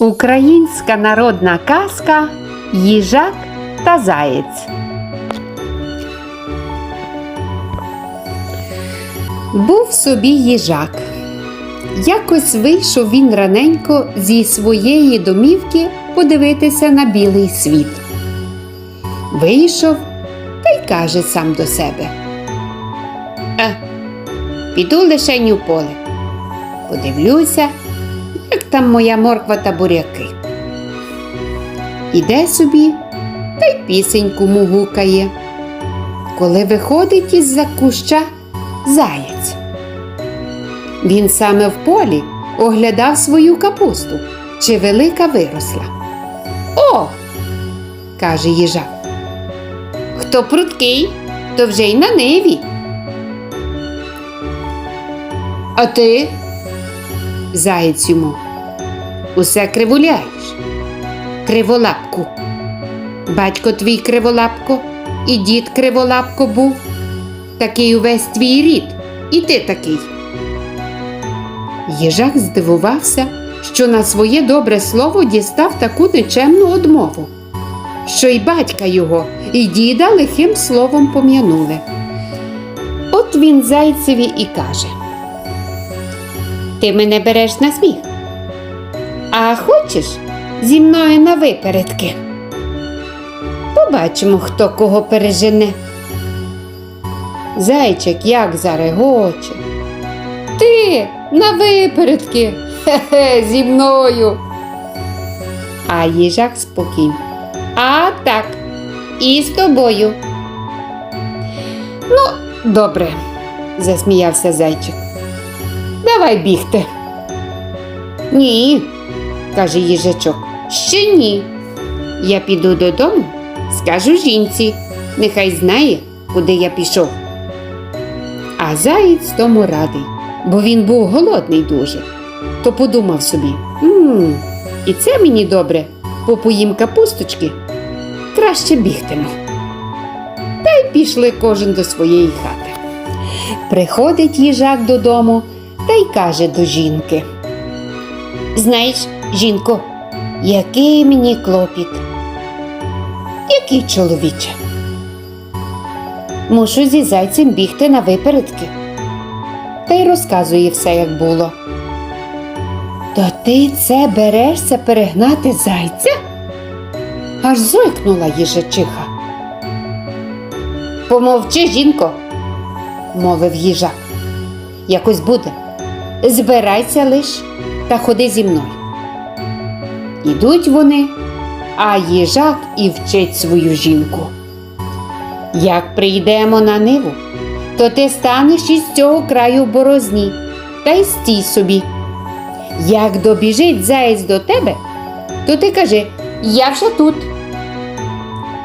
Українська народна казка Їжак та Заєць. Був собі їжак. Якось вийшов він раненько зі своєї домівки подивитися на білий світ. Вийшов та й каже сам до себе. А, піду лишень у поле. Подивлюся, як там моя морква та буряки. Іде собі та й пісеньку мугукає. Коли виходить із-за куща заєць. Він саме в полі оглядав свою капусту, чи велика виросла. О, каже їжак. Хто пруткий, то вже й на ниві. А ти? Заєць йому. Усе кривуляєш. Криволапку. Батько твій криволапко, і дід криволапко був. Такий увесь твій рід, і ти такий. Їжак здивувався, що на своє добре слово дістав таку нечемну одмову, що й батька його, і діда лихим словом пом'янули. От він зайцеві і каже Ти мене береш на сміх. А хочеш зі мною на випередки? Побачимо, хто кого пережене. Зайчик як зарегоче. Ти на випередки, хе-хе, зі мною. А їжак спокійно. А так, і з тобою. Ну, добре, засміявся зайчик. Давай бігти. Ні, каже їжачок. Ще ні. Я піду додому, скажу жінці, нехай знає, куди я пішов. А заєць тому радий, бо він був голодний дуже. То подумав собі, «М, і це мені добре, попоїм капусточки, краще бігтиму. Та й пішли кожен до своєї хати. Приходить їжак додому й каже до жінки. Знаєш, жінко, який мені клопіт? Який чоловіче? Мушу зі зайцем бігти на випередки. Та й розказує все, як було. То ти це берешся перегнати зайця? Аж зойкнула їжачиха. Помовчи, жінко, мовив їжак. Якось буде. Збирайся лиш та ходи зі мною. Ідуть вони, а їжак і вчить свою жінку. Як прийдемо на ниву, то ти станеш із цього краю борозні та й стій собі. Як добіжить заєць до тебе, то ти кажи Я вже тут.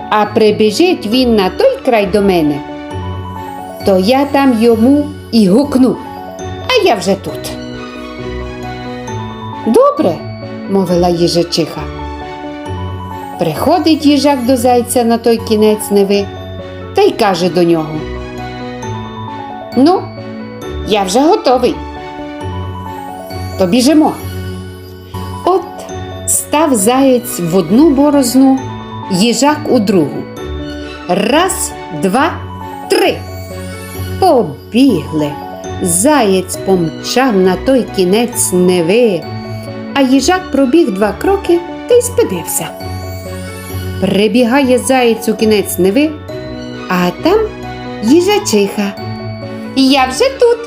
А прибіжить він на той край до мене, то я там йому і гукну, я вже тут. Добре, мовила їжачиха. Приходить їжак до зайця на той кінець неви та й каже до нього. Ну, я вже готовий. То біжимо. От став заєць в одну борозну, їжак у другу. Раз, два, три. Побігли. Заєць помчав на той кінець неви, а їжак пробіг два кроки та й спинився. Прибігає заєць у кінець неви, а там їжачиха. Я вже тут.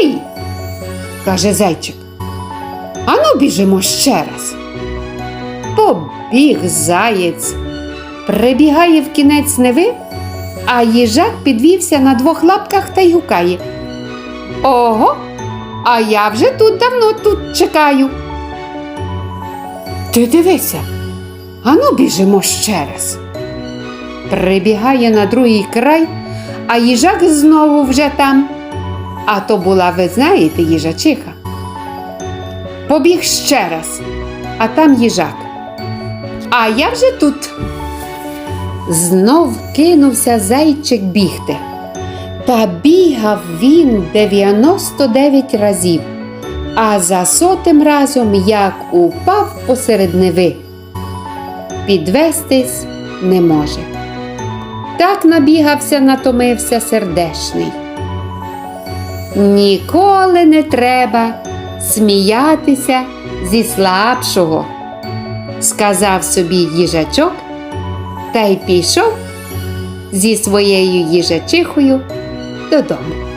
Ей, каже зайчик. Ану біжимо ще раз. Побіг заєць, прибігає в кінець неви, а їжак підвівся на двох лапках та й гукає. Ого, а я вже тут давно тут чекаю. Ти дивися, ану біжимо ще раз. Прибігає на другий край, а їжак знову вже там. А то була, ви знаєте, їжачиха. Побіг ще раз, а там їжак. А я вже тут. Знов кинувся зайчик бігти. Та бігав він 99 разів, а за сотим разом як упав посеред неви. Підвестись не може. Так набігався, натомився сердешний. Ніколи не треба сміятися зі слабшого, сказав собі їжачок та й пішов зі своєю їжачихою додому.